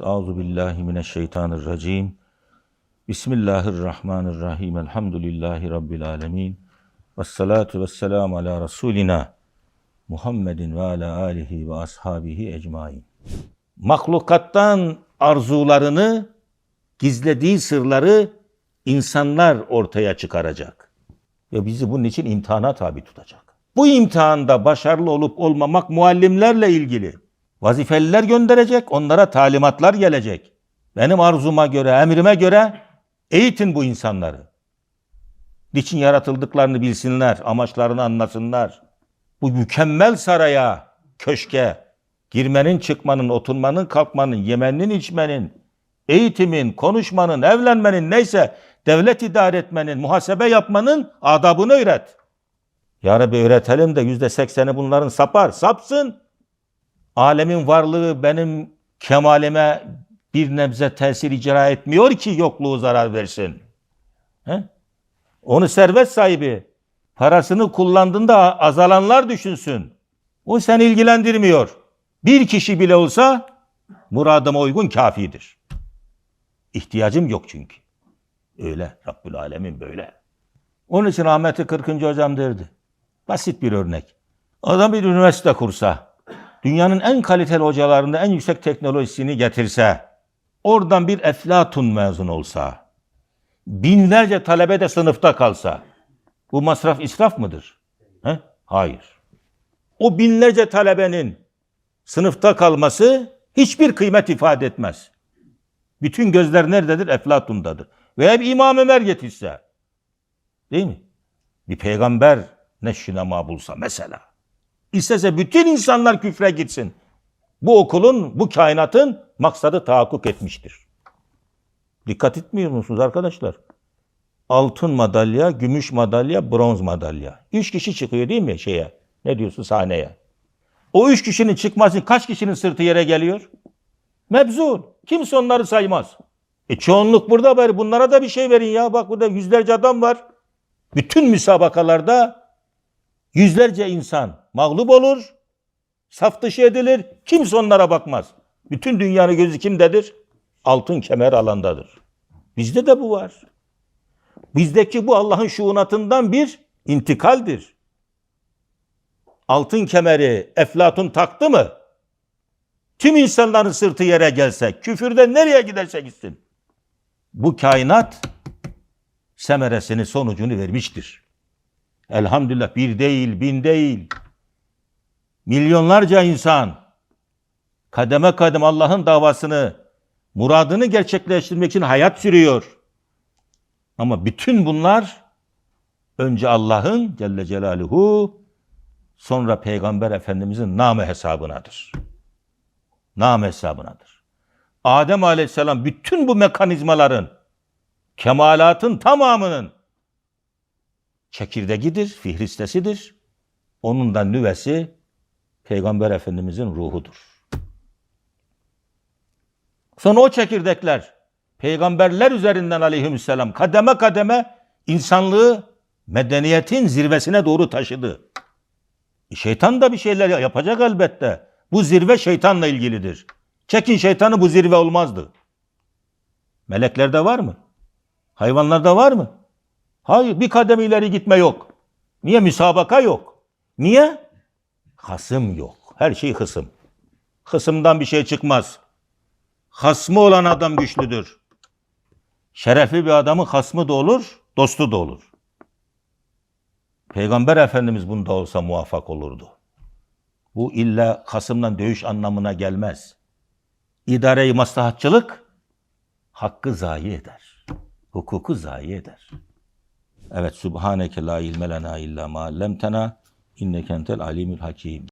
Euzu billahi mineşşeytanirracim. Bismillahirrahmanirrahim. Elhamdülillahi rabbil alamin. Ves salatu vesselam ala rasulina Muhammedin ve ala alihi ve ashabihi ecmaîn. Mahlukattan arzularını, gizlediği sırları insanlar ortaya çıkaracak. Ve bizi bunun için imtihana tabi tutacak. Bu imtihanda başarılı olup olmamak muallimlerle ilgili. Vazifeliler gönderecek, onlara talimatlar gelecek. Benim arzuma göre, emrime göre eğitin bu insanları. Niçin yaratıldıklarını bilsinler, amaçlarını anlasınlar. Bu mükemmel saraya, köşke, girmenin, çıkmanın, oturmanın, kalkmanın, yemenin, içmenin, eğitimin, konuşmanın, evlenmenin neyse devlet idare etmenin, muhasebe yapmanın adabını öğret. Ya Rabbi öğretelim de yüzde sekseni bunların sapar, sapsın. Alemin varlığı benim kemalime bir nebze tesir icra etmiyor ki yokluğu zarar versin. He? Onu servet sahibi parasını kullandığında azalanlar düşünsün. O seni ilgilendirmiyor. Bir kişi bile olsa muradıma uygun kafidir. İhtiyacım yok çünkü. Öyle. Rabbül Alemin böyle. Onun için Ahmet 40. hocam derdi. Basit bir örnek. Adam bir üniversite kursa, dünyanın en kaliteli hocalarında en yüksek teknolojisini getirse, oradan bir eflatun mezun olsa, binlerce talebe de sınıfta kalsa, bu masraf israf mıdır? He? Hayır. O binlerce talebenin sınıfta kalması hiçbir kıymet ifade etmez. Bütün gözler nerededir? Eflatun'dadır. Veya bir İmam Ömer getirse. Değil mi? Bir peygamber neşrinama bulsa mesela. İstese bütün insanlar küfre gitsin. Bu okulun, bu kainatın maksadı tahakkuk etmiştir. Dikkat etmiyor musunuz arkadaşlar? Altın madalya, gümüş madalya, bronz madalya. Üç kişi çıkıyor değil mi şeye? Ne diyorsun sahneye? O üç kişinin çıkması kaç kişinin sırtı yere geliyor? Mebzul. Kimse onları saymaz. E çoğunluk burada bari bunlara da bir şey verin ya. Bak burada yüzlerce adam var. Bütün müsabakalarda yüzlerce insan mağlup olur, saf dışı edilir. Kimse onlara bakmaz. Bütün dünyanın gözü kimdedir? Altın kemer alandadır. Bizde de bu var. Bizdeki bu Allah'ın şuunatından bir intikaldir. Altın kemeri Eflatun taktı mı? Tüm insanların sırtı yere gelse, küfürden nereye giderse gitsin. Bu kainat semeresini, sonucunu vermiştir. Elhamdülillah bir değil, bin değil. Milyonlarca insan kademe kadem Allah'ın davasını, muradını gerçekleştirmek için hayat sürüyor. Ama bütün bunlar önce Allah'ın Celle Celaluhu sonra Peygamber Efendimizin namı hesabınadır. Nam hesabınadır. Adem Aleyhisselam bütün bu mekanizmaların, kemalatın tamamının çekirdeğidir, fihristesidir. Onun da nüvesi Peygamber Efendimizin ruhudur. Sonra o çekirdekler peygamberler üzerinden aleyhisselam kademe kademe insanlığı medeniyetin zirvesine doğru taşıdı. Şeytan da bir şeyler yapacak elbette. Bu zirve şeytanla ilgilidir. Çekin şeytanı bu zirve olmazdı. Meleklerde var mı? Hayvanlarda var mı? Hayır bir kadem ileri gitme yok. Niye? Müsabaka yok. Niye? Hasım yok. Her şey hısım. Hısımdan bir şey çıkmaz. Hasmı olan adam güçlüdür. Şerefli bir adamın hasmı da olur, dostu da olur. Peygamber Efendimiz bunda olsa muvaffak olurdu. Bu illa kasımdan dövüş anlamına gelmez. İdare-i maslahatçılık hakkı zayi eder. Hukuku zayi eder. Evet, Subhaneke la ilme lena illa ma allemtena inneke entel alimul hakim.